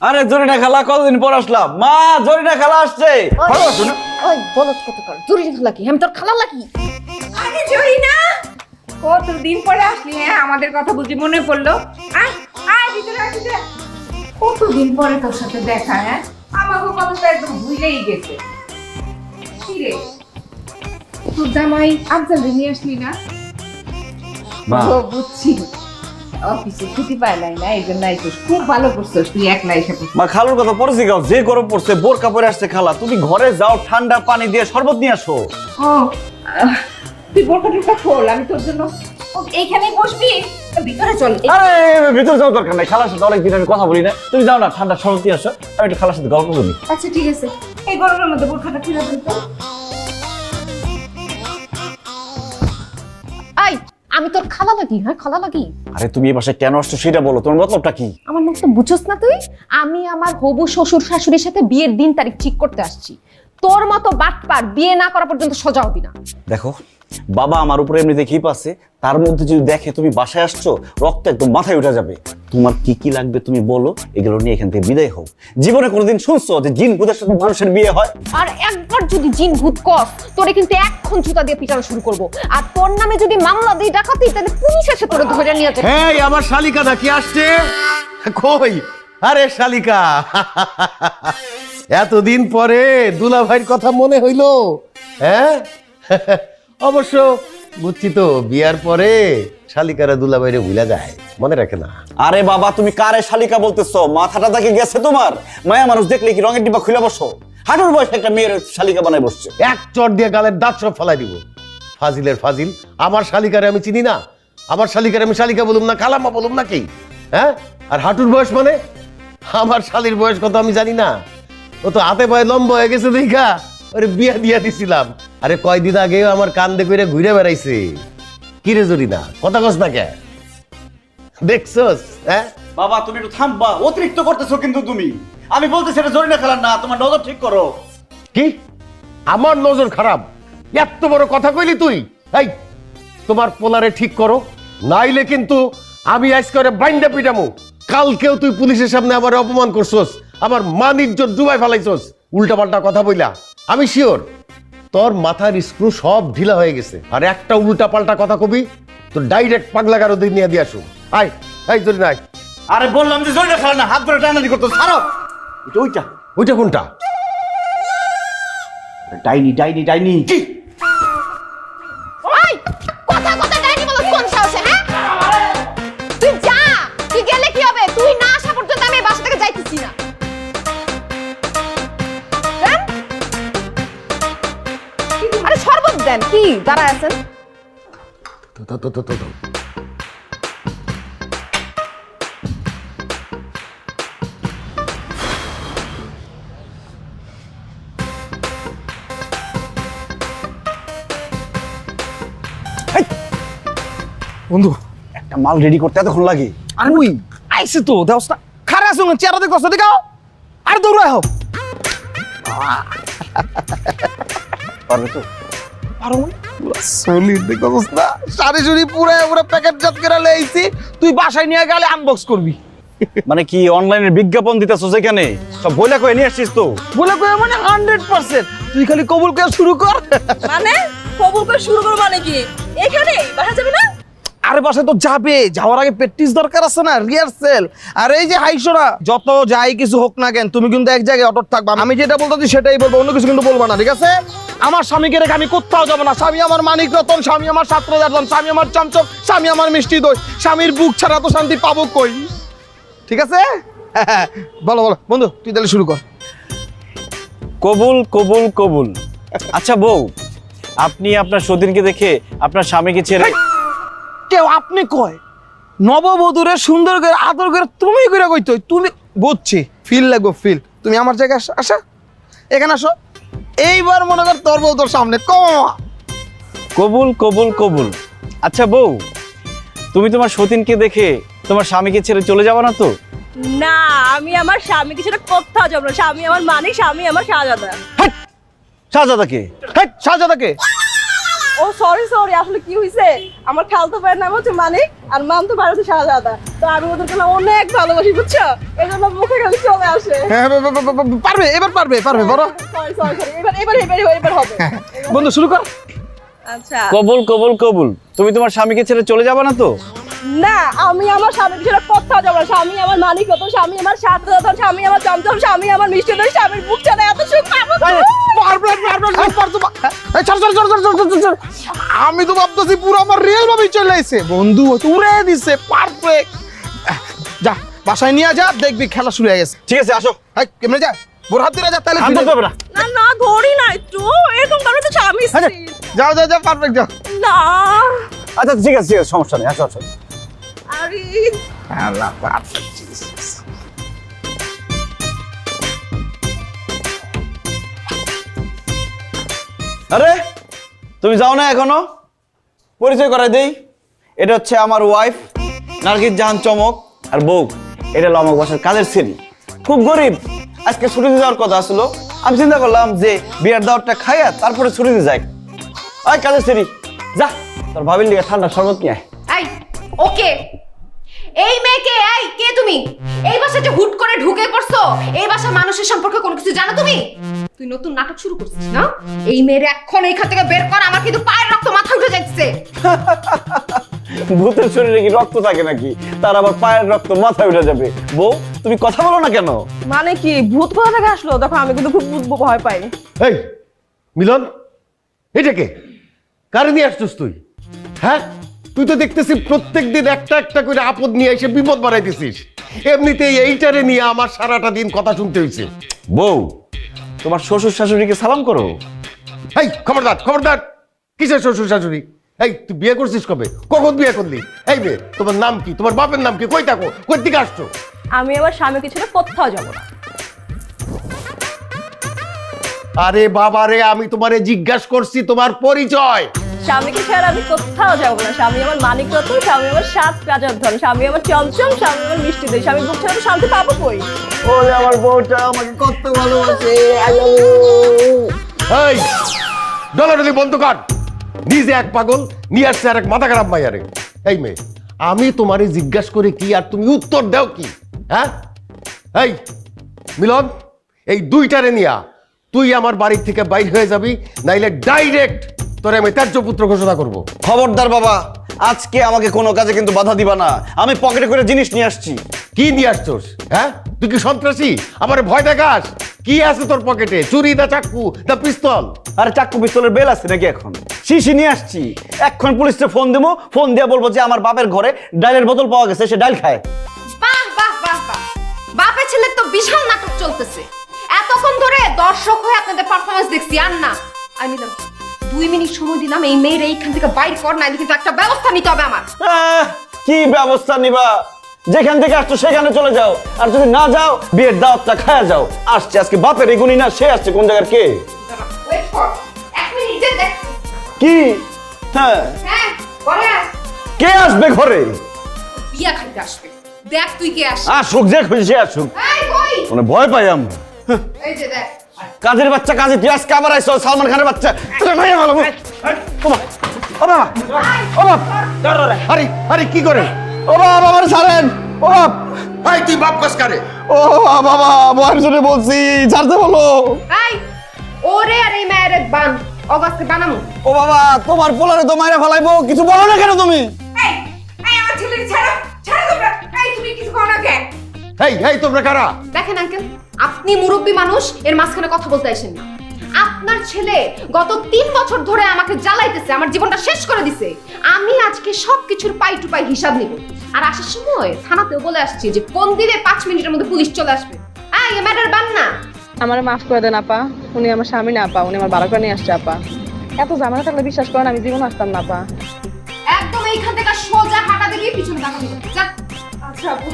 আরে জরিনা খালা কতদিন পর আসলাম? মা জরিনা খালা আসছে। ভালো আছো না? ওই বলত কত কর? জরুরি খালা কি? আমি তোর খালা লাগি আরে জরিনা! কতদিন পরে আসলি হ্যাঁ? আমাদের কথা বুঝি মনে পড়ল। আয় আয় ভিতরে আয় ভিতরে। কতদিন পরে তোর সাথে দেখা হ্যাঁ? আমাকে কথা তো একদম ভুলেই গেছে। কি রে? তোর জামাই আফজাল নিয়ে আসলি না? বুঝছি। অফিসে ছুটি পায় নাই না এই জন্য আইসিস খুব ভালো করছিস তুই একলা এসে মা খালুর কথা পরে জিগাও যে গরম পড়ছে বোরকা পরে আসছে খালা তুমি ঘরে যাও ঠান্ডা পানি দিয়ে শরবত নিয়ে আসো। ও আহ, তুই বোরখাটা খোল আমি তোর জন্য ও, এইখানে বসবি? ভিতরে চল এই- আরে ভিতরে যাওয়ার দরকার নাই খালার সাথে অনেকদিন আমি কথা বলি না তুমি যাও না ঠান্ডা শরবত নিয়ে আসো আমি একটু খালার সাথে গল্প করি। আচ্ছা ঠিক আছে। এই গরমের মধ্যে বোরখাটা খুলে দিন তো। আমি তোর খালা লাগি হ্যাঁ খালা লাগি আরে তুমি এই বাসায় কেন আসছো সেটা বলো তোমার মতলবটা কি? আমার মতলব বুঝছস না তুই? আমি আমার হবু শ্বশুর শাশুড়ির সাথে বিয়ের দিন তারিখ ঠিক করতে আসছি। তোর মতো বাটপার বিয়ে না করা পর্যন্ত সোজা হবি না। দেখো বাবা আমার উপরে এমনি দেখেই পাচ্ছে তার মধ্যে যদি দেখে তুমি বাসায় আসছো রক্ত একদম মাথায় উঠে যাবে। তোমার কি কি লাগবে তুমি বলো এগুলো নিয়ে এখান থেকে বিদায় হোক জীবনে কোনোদিন শুনছো যে জিন ভূতের সাথে মানুষের বিয়ে হয়? আর একবার যদি জিন ভূত কস তোরে কিন্তু এক্ষণ জুতা দিয়ে পিটানো শুরু করব। আর তোর নামে যদি মামলা দিই ডাকাতি তাহলে পুলিশ এসে তোরে ধরে নিয়ে যাবে। হ্যাঁ আমার শালিকা দা নাকি আসছে? কই? আরে শালিকা। এতদিন পরে দুলা ভাইয়ের কথা মনে হইল হ্যাঁ? অবশ্য বুঝছি তো বিয়ার পরে শালিকারা দুলা ভাইরে ভুলা যায়। মনে রাখে না? আরে বাবা তুমি কারে শালিকা বলতেছো? মাথাটা তাকে গেছে তোমার? মায়া মানুষ দেখলে কি রঙের ডিব্বা খুলে বসো? হাঁটুর বয়সে একটা মেয়ের শালিকা বানায় বসছে। এক চট দিয়ে গালের দাঁত সব ফেলাই দিব। ফাজিলের ফাজিল আমার শালিকারে আমি চিনি না। আমার শালিকারে আমি শালিকা বলুম না কালামা বলুম না কি? হ্যাঁ? আর হাঁটুর বয়স মানে? আমার শালির বয়স কত আমি জানি না। ও তো হাতে পায়ে লম্বা হয়ে গেছে দেখা। ওরে বিয়া দিয়া দিছিলাম। আরে কয়দিন আগে আমার কান দেখে ঘুরে বেড়াইছে। কি রে জরি না কথা কস না কে? দেখছস হ্যাঁ? বাবা তুমি একটু থামবা অতিরিক্ত করতেছো কিন্তু তুমি। আমি বলতেছি এটা জরিনা খেলার না তোমার নজর ঠিক করো। কি? আমার নজর খারাপ? এত বড় কথা কইলি তুই? এই তোমার পোলারে ঠিক করো নাইলে কিন্তু আমি আজ করে বাইন্দা পিটামু। কালকেও তুই পুলিশের সামনে আমার অপমান করছস আমার মান ইজ্জত ডুবাই ফেলাইছস। উল্টাপাল্টা কথা বইলা। আমি শিওর তোর মাথার স্ক্রু সব ঢিলা হয়ে গেছে। আর একটা উল্টা পাল্টা কথা কবি তো ডাইরেক্ট পাগলা কারও দিয়ে নিয়ে দিয়ে আসুন আয় আয় ধরি নাই আরে বললাম যে জোরে ফেল না হাত ধরে টানানি করতো ছাড়ো। এটা ওইটা ওইটা কোনটা? ডাইনি ডাইনি ডাইনি। ওই দেন কি দাঁড়ায় আছেন? তো তো তো তো তো তো। বন্ধু একটা মাল রেডি করতে এতক্ষণ লাগে। আরে ওই আইসে তো দেওস না খারা আছো চেয়ারা দেখো দেখাও আরে দৌড়ায় হোক। পারবে তো? পারো সলিড দেখো না? সারি সুরি পুরো পুরো প্যাকেট জাত করে লইছি। তুই বাসায় নিয়ে গেলে আনবক্স করবি। মানে কি অনলাইনে বিজ্ঞাপন দিতেছো সেখানে সব বইলা কয়ে নিয়ে আসছিস তো? বইলা কই মানে হান্ড্রেড পার্সেন্ট তুই খালি কবুল করে শুরু কর। মানে? কবুল করে শুরু কর মানে কি? এখানে? বাসা যাবে না? আরে বাসায় তো যাবে যাওয়ার আগে প্র্যাকটিস দরকার আছে না রিহার্সেল আর এই যে হাইশোরা যত যাই কিছু হোক না কেন তুমি কিন্তু এক জায়গায় অটক থাকবা। আমি যেটা বলতেছি সেটাই বলব অন্য কিছু কিন্তু বলব না ঠিক আছে? আমার স্বামীকে রেখে আমি কোথাও যাব না। স্বামী আমার মানিক রতন স্বামী আমার ছাত্র দর্শন স্বামী আমার চমচক স্বামী আমার মিষ্টি দই স্বামীর বুক ছাড়া তো শান্তি পাবো কই? ঠিক আছে? বলো বলো। বন্ধু তুই তাহলে শুরু কর। কবুল কবুল কবুল। আচ্ছা বউ আপনি আপনার সতীনকে দেখে আপনার স্বামীকে ছেড়ে কেউ আপনি কয়? নববধূরে সুন্দর করে আদর করে তুমি করে কইতো তুমি বুঝছি ফিল লাগবো ফিল তুমি আমার জায়গায় আসা এখানে আসো। এইবার মনে কর তোর বউ তোর সামনে। কমা কবুল কবুল কবুল। আচ্ছা বউ তুমি তোমার সতীনকে দেখে তোমার স্বামীকে ছেড়ে চলে যাব না তো? না আমি আমার স্বামীকে সেটা কোথাও যাব না। স্বামী আমার মানিক স্বামী আমার শাহজাদা। শাহজাদাকে শাহজাদাকে ও সরি সরি আসলে কি হয়েছে আমার খালতো ভাইয়ের নাম হচ্ছে মানিক আর মামতো ভাই হচ্ছে শাহজাদা তো আমি ওদেরকে না অনেক ভালোবাসি বুঝছ? এই জন্য মুখে খালি চলে আসে। হ্যাঁ ব- ব- ব- পারবে এবার পারবে পারবে বড়। সরি সরি সরি এবার এবার এবার এবার হবে। বন্ধু শুরু কর। আচ্ছা। কবুল কবুল কবুল। তুমি তোমার স্বামীকে ছেড়ে চলে যাবে না তো? না আমি আমার স্বামীর কোথাও যাব না। স্বামী আমার মানিক হতো স্বামী আমার সাথে হতো স্বামী আমার চমচম স্বামী আমার মিষ্টি দই স্বামীর বুক ছাড়া এত সুখ পাবো। আমি তো ভাবতেছি পুরো আমার রিয়েল ভাবেই চলে আইছে। বন্ধু উড়ে দিছে পারফেক্ট যা বাসায় নিয়ে যা দেখবি খেলা শুরু হয়ে গেছে। ঠিক আছে আসো। এই কেমনে যা? বোর হাত ধরে যা তাহলে না। না না ধরি না একটু। এরকম করবে তো স্বামী আচ্ছা, যাও যাও যাও পারফেক্ট যাও। না। আচ্ছা ঠিক আছে ঠিক আছে সমস্যা নেই আসো আসো আরে আল্লাহ পারফেক্ট আরে তুমি যাও না এখনও? পরিচয় করাই দেই। এটা হচ্ছে আমার ওয়াইফ নার্গিস জাহান চমক আর বউ। এটা হলো আমার বাসার কাজের ছেলে খুব গরিব। আজকে ছুটিতে যাওয়ার কথা আসলো। আমি চিন্তা করলাম যে বিয়ার দাওয়ারটা খাইয়া তারপরে ছুটিতে যাই। আয় কাজের ছেলে যা তোর ভাবির লিগে ঠান্ডা শরবত নিয়ে আয়। ওকে। এই মেয়েকে এই কে তুমি? এই বাসায় যে হুট করে ঢুকে পড়ছো এই বাসা মানুষের সম্পর্কে কোনো কিছু জানো তুমি? তুই নতুন নাটক শুরু করছিস না? এই মেয়ের এখন এইখান থেকে বের কর আমার কিন্তু পায়ের রক্ত মাথা উঠে যাচ্ছে। ভূতের শরীরে কি রক্ত থাকে নাকি? তার আবার পায়ের রক্ত মাথায় উঠে যাবে। বউ তুমি কথা বলো না কেন? মানে কি ভূত কোথা থেকে আসলো? দেখো আমি কিন্তু খুব ভূত ভয় পাই। এই মিলন এটা কে? কারে নিয়ে আসছিস তুই? হ্যাঁ? তুই তো দেখতেছি প্রত্যেক দিন একটা একটা করে আপদ নিয়ে এসে বিপদ বাড়াইতেছিস। এমনিতেই এইটারে নিয়ে আমার সারাটা দিন কথা শুনতে হয়েছে বউ তোমার শ্বশুর শাশুড়িকে সালাম করো। এই খবরদার খবরদার। কিসের শ্বশুর শাশুড়ি? এই তুই বিয়ে করছিস কবে? কখন বিয়ে করলি? এই মেয়ে তোমার নাম কি? তোমার বাপের নাম কি? কই থাকো কই দিকে আসছো? আমি আমার স্বামীকে ছেড়ে কোথাও যাব না। আরে বাবা রে আমি তোমারে জিজ্ঞাসা করছি তোমার পরিচয়। স্বামীকে ছেড়ে আমি কোথাও যাব না। স্বামী আমার মানিক রত স্বামী আমার সাত কাজার ধন স্বামী আমার চমচম স্বামী আমার মিষ্টি দেয় স্বামী বুক ছাড়া আমি শান্তি পাবো কই? ওরে আমার বউটা আমাকে কত ভালোবাসে এই বন্ধ কর? নিজে এক পাগল নিয়ে আসছে আর এক মাথা খারাপ মাইয়ারে। এই মেয়ে আমি তোমারে জিজ্ঞাসা করে কি আর তুমি উত্তর দাও কি? হ্যাঁ? এই মিলন এই দুইটারে নিয়া তুই আমার বাড়ি থেকে বাইর হয়ে যাবি নাইলে ডাইরেক্ট তোরে আমি ত্যায্য পুত্র ঘোষণা করব। খবরদার বাবা, আজকে আমাকে কোনো কাজে কিন্তু বাধা দিবা না। আমি পকেটে করে জিনিস নিয়ে আসছি। কি নিয়ে আসছোস? হ্যাঁ? তুই কি সন্ত্রাসী? আমার ভয় দেখাস? কি আছে তোর পকেটে? চুরি না চাক্কু না পিস্তল? আরে চাক্কু পিস্তলের বেল আছে নাকি এখন? শিশি নিয়ে আসছি। এখন পুলিশে ফোন দেবো, ফোন দিয়ে বলব যে আমার বাপের ঘরে ডালের বোতল পাওয়া গেছে, সে ডাল খায়। বাহ বাহ বাহ বাহ। বাপের ছেলের তো বিশাল নাটক চলতেছে। এতক্ষণ ধরে দর্শক হয়ে আপনাদের পারফরমেন্স দেখছি, আর না। আমি নিলাম দুই মিনিট সময় দিলাম এই মেয়ের এইখান থেকে বাইর কর না কিন্তু একটা ব্যবস্থা নিতে হবে আমার। আহ, কি ব্যবস্থা নিবা? যেখান থেকে আসছো সেখানে চলে যাও। আর যদি না যাও বিয়ের দাওয়াতটা খায়া যাও। আসছে আজকে বাপের এগুনি না সে আসছে কোন জায়গার কে? ওয়েট কর এক মিনিট যে দেখ। কি? হ্যাঁ। হ্যাঁ পরে। কে আসবে ঘরে? বিয়া খাইতে আসবে। দেখ তুই কে আস। আসুক যে খুশি আসুক। এই কই? মানে ভয় পাই আমরা। এই যে দেখ। কাজের বাচ্চা কাজে তুই আজকে আবার আইসো সালমান খানের বাচ্চা। তোকে ভাই ভালো ও বাবা ও বাবা ও বাপ। আরে আরে কি করে? ও বাবা আমার ছাড়েন ও বাপ। ভাই তুই বাপ কাজ করে? ও বাবা বয়স জন্য বলছি ছাড়তে বলো। এই ওরে আর এই মেয়ের বান অগাস্টে বানামু। ও বাবা তোমার পোলারে তো মাইরা ফেলাইবো কিছু বলো না কেন তুমি? এই এই আমার ছেলের ছাড়ো ছাড়ো তোমরা এই তুমি কিছু করো না কেন এই এই তোমরা কারা? দেখেন আঙ্কেল। আপনি মুরব্বী মানুষ এর মাঝখানে কথা বলতে আসেন না। আপনার ছেলে গত তিন বছর ধরে আমাকে জ্বালাইতেছে আমার জীবনটা শেষ করে দিছে। আমি আজকে সবকিছুর পাই টু পাই হিসাব নিব। আর আসার সময় থানাতেও বলে আসছি যে কোন দিনে পাঁচ মিনিটের মধ্যে পুলিশ চলে আসবে। এই এ ম্যাটার বান না। আমার মাফ করে দেন আপা। উনি আমার স্বামী না আপা। উনি আমার বারো করে নিয়ে আসছে আপা। এত ঝামেলা থাকলে বিশ্বাস করেন আমি জীবন আসতাম না আপা। একদম এইখান থেকে সোজা হাঁটা দিয়ে পিছনে তাকাবি। আচ্ছা আপু।